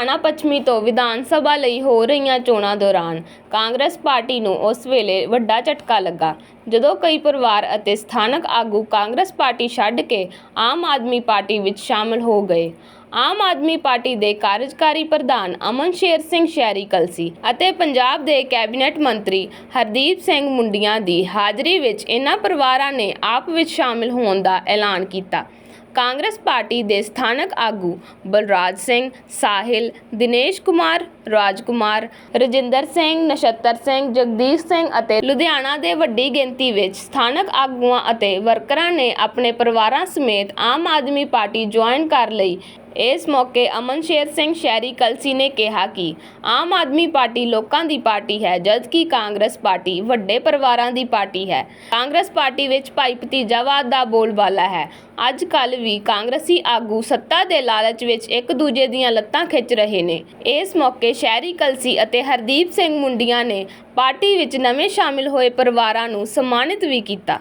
ਹਰਿਆਣਾ ਪੱਛਮੀ ਤੋਂ ਵਿਧਾਨ ਸਭਾ ਲਈ ਹੋ ਰਹੀਆਂ ਚੋਣਾਂ ਦੌਰਾਨ ਕਾਂਗਰਸ ਪਾਰਟੀ ਨੂੰ ਉਸ ਵੇਲੇ ਵੱਡਾ ਝਟਕਾ ਲੱਗਾ। ਜਦੋਂ ਕਈ ਪਰਿਵਾਰ ਅਤੇ ਸਥਾਨਕ ਆਗੂ ਕਾਂਗਰਸ ਪਾਰਟੀ ਛੱਡ ਕੇ ਆਮ ਆਦਮੀ ਪਾਰਟੀ ਵਿੱਚ ਸ਼ਾਮਲ ਹੋ ਗਏ। ਆਮ ਆਦਮੀ ਪਾਰਟੀ ਦੇ ਕਾਰਜਕਾਰੀ ਪ੍ਰਧਾਨ ਅਮਨ ਸ਼ੇਰ ਸਿੰਘ ਸ਼ਹਿਰੀ ਕਲਸੀ ਅਤੇ ਪੰਜਾਬ ਦੇ ਕੈਬਨਿਟ ਮੰਤਰੀ ਹਰਦੀਪ ਸਿੰਘ ਮੁੰਡੀਆਂ ਦੀ ਹਾਜ਼ਰੀ ਵਿੱਚ ਇਹਨਾਂ ਪਰਿਵਾਰਾਂ ਨੇ ਆਪ ਵਿੱਚ ਸ਼ਾਮਲ ਹੋਣ ਦਾ ਐਲਾਨ ਕੀਤਾ। ਕਾਂਗਰਸ ਪਾਰਟੀ ਦੇ ਸਥਾਨਕ ਆਗੂ ਬਲਰਾਜ ਸਿੰਘ, ਸਾਹਿਲ, ਦਿਨੇਸ਼ ਕੁਮਾਰ, ਰਾਜਕੁਮਾਰ, ਰਜਿੰਦਰ ਸਿੰਘ, ਨਛੱਤਰ ਸਿੰਘ, ਜਗਦੀਸ਼ ਸਿੰਘ ਅਤੇ ਲੁਧਿਆਣਾ ਦੇ ਵੱਡੀ ਗਿਣਤੀ ਵਿੱਚ ਸਥਾਨਕ ਆਗੂਆਂ ਅਤੇ ਵਰਕਰਾਂ ਨੇ ਆਪਣੇ ਪਰਿਵਾਰਾਂ ਸਮੇਤ ਆਮ ਆਦਮੀ ਪਾਰਟੀ ਜੁਆਇਨ ਕਰ ਲਈ। ਇਸ ਮੌਕੇ ਅਮਨ ਸ਼ੇਰ ਸਿੰਘ ਸ਼ਹਿਰੀ ਕਲਸੀ ਨੇ ਕਿਹਾ ਕਿ ਆਮ ਆਦਮੀ ਪਾਰਟੀ ਲੋਕਾਂ ਦੀ ਪਾਰਟੀ ਹੈ, ਜਦਕਿ ਕਾਂਗਰਸ ਪਾਰਟੀ ਵੱਡੇ ਪਰਿਵਾਰਾਂ ਦੀ ਪਾਰਟੀ ਹੈ। ਕਾਂਗਰਸ ਪਾਰਟੀ ਵਿੱਚ ਭਾਈ ਭਤੀਜਾਵਾਦ ਦਾ ਬੋਲਬਾਲਾ ਹੈ। ਅੱਜ ਕੱਲ ਵੀ ਕਾਂਗਰਸੀ ਆਗੂ ਸੱਤਾ ਦੇ ਲਾਲਚ ਵਿੱਚ ਇੱਕ ਦੂਜੇ ਦੀਆਂ ਲੱਤਾਂ ਖਿੱਚ ਰਹੇ ਨੇ। ਇਸ ਮੌਕੇ ਸ਼ਹਿਰੀ ਕਲਸੀ ਅਤੇ ਹਰਦੀਪ ਸਿੰਘ ਮੁੰਡੀਆਂ ਨੇ ਪਾਰਟੀ ਵਿੱਚ ਨਵੇਂ ਸ਼ਾਮਿਲ ਹੋਏ ਪਰਿਵਾਰਾਂ ਨੂੰ ਸਨਮਾਨਿਤ ਵੀ ਕੀਤਾ।